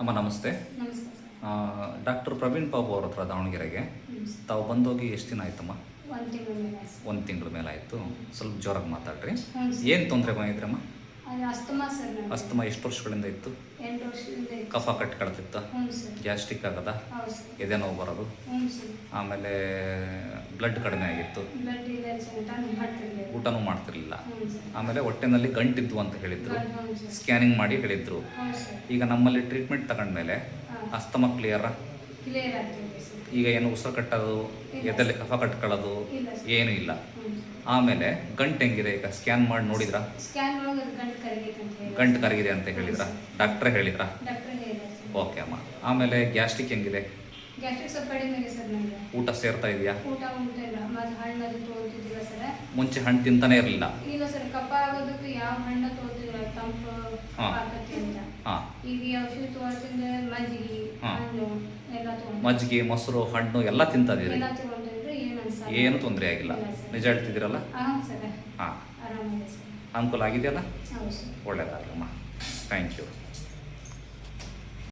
ಅಮ್ಮ ನಮಸ್ತೆ. ಡಾಕ್ಟರ್ ಪ್ರವೀಣ್ ಬಾಬು ಅವ್ರ ಹತ್ರ ದಾವಣಗೆರೆಗೆ. ತಾವು ಬಂದೋಗಿ ಎಷ್ಟು ದಿನ ಆಯ್ತಮ್ಮ? ಒಂದು ತಿಂಗಳ ಮೇಲೆ ಆಯ್ತು. ಸ್ವಲ್ಪ ಜೋರಾಗಿ ಮಾತಾಡ್ರಿ. ಏನು ತೊಂದರೆ ಬಂದಿದ್ರಮ್ಮ? ಅಮ್ಮ ಅಸ್ತಮಾ ಎಷ್ಟು ವರ್ಷಗಳಿಂದ ಇತ್ತು. ಕಫ ಕಟ್ಕೊಳ್ತಿತ್ತ ಗ್ಯಾಸ್ಟಿಕ್ ಗ್ಯಾಸ್ಟ್ರಿಕ್ ಆಗದ? ಎದೆ ನೋವು ಬರೋದು? ಆಮೇಲೆ ಬ್ಲಡ್ ಕಡಿಮೆ ಆಗಿತ್ತು? ಊಟನೂ ಮಾಡ್ತಿರ್ಲಿಲ್ಲ? ಆಮೇಲೆ ಹೊಟ್ಟೆನಲ್ಲಿ ಗಂಟಿದ್ವು ಅಂತ ಹೇಳಿದ್ರು. ಸ್ಕ್ಯಾನಿಂಗ್ ಮಾಡಿ ಹೇಳಿದ್ರು. ಈಗ ನಮ್ಮಲ್ಲಿ ಟ್ರೀಟ್ಮೆಂಟ್ ತಗೊಂಡ್ಮೇಲೆ ಅಸ್ತಮ ಕ್ಲಿಯರ? ಈಗ ಏನು ಉಸಿರು ಕಟ್ಟೋದು ಎದ್ದಲ್ಲಿ ಕಫ ಕಟ್ಕೊಳ್ಳೋದು ಏನೂ ಇಲ್ಲ. ಆಮೇಲೆ ಗಂಟು ಹೆಂಗಿದೆ? ಈಗ ಸ್ಕ್ಯಾನ್ ಮಾಡಿ ನೋಡಿದ್ರ? ಗಂಟು ಕರಗಿದೆ ಅಂತ ಹೇಳಿದ್ರ? ಡಾಕ್ಟ್ರೇ ಹೇಳಿದ್ರ? ಓಕೆ ಅಮ್ಮ. ಆಮೇಲೆ ಗ್ಯಾಸ್ಟ್ರಿಕ್ ಹೆಂಗಿದೆ? ಊಟ ಸೇರ್ತಾ ಇದೆಯಾ? ಮುಂಚೆ ಹಣ್ಣು ತಿಂತಾನೆ ಇರಲಿಲ್ಲ. ಇಲ್ಲ ಸರ್ ಕಫ ಆಗೋದಕ್ಕೆ ಹಣ್ಣು ತೊಗೊತಿಲ್ಲ ತಂಪು ಹಾ. ಆಕತಿ ಅಂತ. ಹಾಂ. ಈಗ ಈ ಔಷಧಿ ತೊಗೊಳ್ತಿದ್ರೆ ಮಜ್ಜಿಗೆ ಹಾ. ಹಣ್ಣು ಎಲ್ಲ ತೊಗೊಂಡು ಮಜ್ಜಿಗೆ ಮೊಸರು ಹಣ್ಣು ಎಲ್ಲ ತಿಂತದಿರಿ ಎಲ್ಲ ತೊಗೊಂಡಿದ್ರೆ ಏನು ಅನ್ಸಲ್ಲ. ಏನು ತೊಂದರೆ ಆಗಿಲ್ಲ. ಇಲ್ಲ ಸರ್. ನಿಜ ಹೇಳ್ತಿದ್ದೀರಲ್ಲ? ಹಾಂ ಸರ್. ಹಾಂ. ಆರಾಮಿದೆ ಸರ್. ಅನುಕೂಲ ಆಗಿದೆಯಲ್ಲ? ಹೌದು ಸರ್. ಒಳ್ಳೇದಾಗಲಮ್ಮ thank you